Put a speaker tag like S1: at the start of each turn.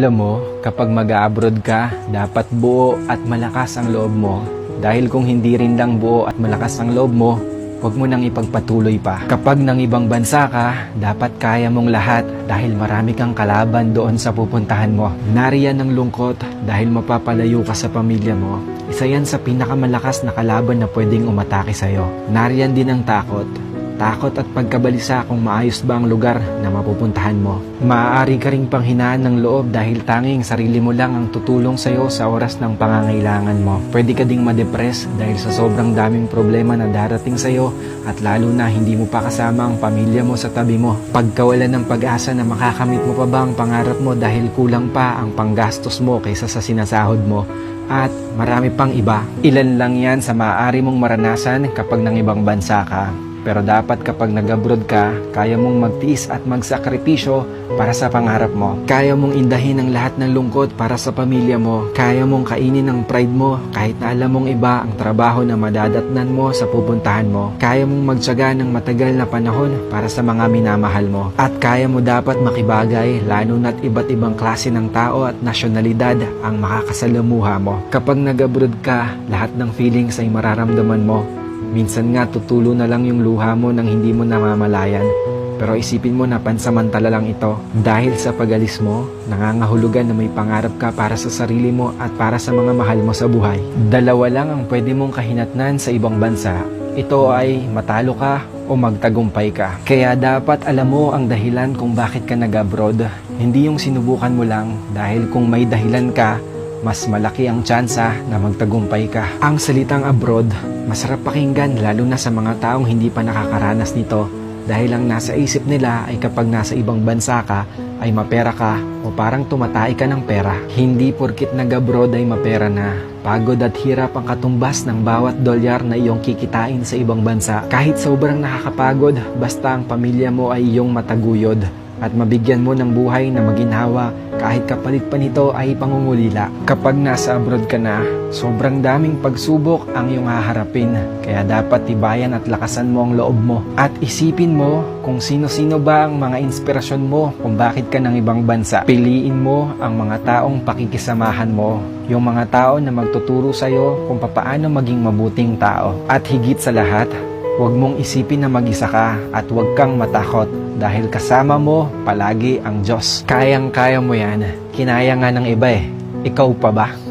S1: Alam mo, kapag mag-abroad ka, dapat buo at malakas ang loob mo. Dahil kung hindi rin lang buo at malakas ang loob mo, huwag mo nang ipagpatuloy pa. Kapag nang ibang bansa ka, dapat kaya mong lahat dahil marami kang kalaban doon sa pupuntahan mo. Nariyan ang lungkot dahil mapapalayo ka sa pamilya mo. Isa yan sa pinakamalakas na kalaban na pwedeng umatake sa'yo. Nariyan din ang takot. Takot at pagkabalisa kung maayos ba ang lugar na mapupuntahan mo. Maaari ka ring panghinaan ng loob dahil tanging sarili mo lang ang tutulong sa'yo sa oras ng pangangailangan mo. Pwede ka ding madepress dahil sa sobrang daming problema na darating sa'yo at lalo na hindi mo pa kasama ang pamilya mo sa tabi mo. Pagkawalan ng pag-asa na makakamit mo pa ba ang pangarap mo dahil kulang pa ang panggastos mo kaysa sa sinasahod mo at marami pang iba. Ilan lang yan sa maaari mong maranasan kapag nang ibang bansa ka. Pero dapat kapag nag-abroad ka, kaya mong magtiis at magsakripisyo para sa pangarap mo. Kaya mong indahin ang lahat ng lungkot para sa pamilya mo. Kaya mong kainin ang pride mo kahit na alam mong iba ang trabaho na madadatnan mo sa pupuntahan mo. Kaya mong magtyaga ng matagal na panahon para sa mga minamahal mo. At kaya mo dapat makibagay lalo na't iba't ibang klase ng tao at nasyonalidad ang makakasalamuha mo. Kapag nag-abroad ka, lahat ng feelings ay mararamdaman mo. Minsan nga tutulo na lang yung luha mo nang hindi mo namamalayan. Pero isipin mo na pansamantala lang ito. Dahil sa pagalis mo, nangangahulugan na may pangarap ka para sa sarili mo at para sa mga mahal mo sa buhay. Dalawa lang ang pwede mong kahinatnan sa ibang bansa. Ito ay matalo ka o magtagumpay ka. Kaya dapat alam mo ang dahilan kung bakit ka nag-abroad. Hindi yung sinubukan mo lang dahil kung may dahilan ka, mas malaki ang tsansa na magtagumpay ka. Ang salitang abroad, masarap pakinggan lalo na sa mga taong hindi pa nakakaranas nito dahil ang nasa isip nila ay kapag nasa ibang bansa ka ay mapera ka o parang tumatay ka ng pera. Hindi porkit nag-abroad ay mapera na. Pagod at hirap ang katumbas ng bawat dolyar na iyong kikitain sa ibang bansa. Kahit sobrang nakakapagod, basta ang pamilya mo ay iyong mataguyod at mabigyan mo ng buhay na maginhawa kahit kapalit pa nito ay pangungulila. Kapag nasa abroad ka na, sobrang daming pagsubok ang iyong haharapin. Kaya dapat tibayan at lakasan mo ang loob mo. At isipin mo kung sino-sino ba ang mga inspirasyon mo kung bakit ka ng ibang bansa. Piliin mo ang mga taong pakikisamahan mo. Yung mga tao na magtuturo sa'yo kung papaano maging mabuting tao. At higit sa lahat, Huwag mong isipin na mag-isa ka at huwag kang matakot dahil kasama mo palagi ang Diyos. Kayang-kaya mo yan. Kinaya nga ng iba eh. Ikaw pa ba?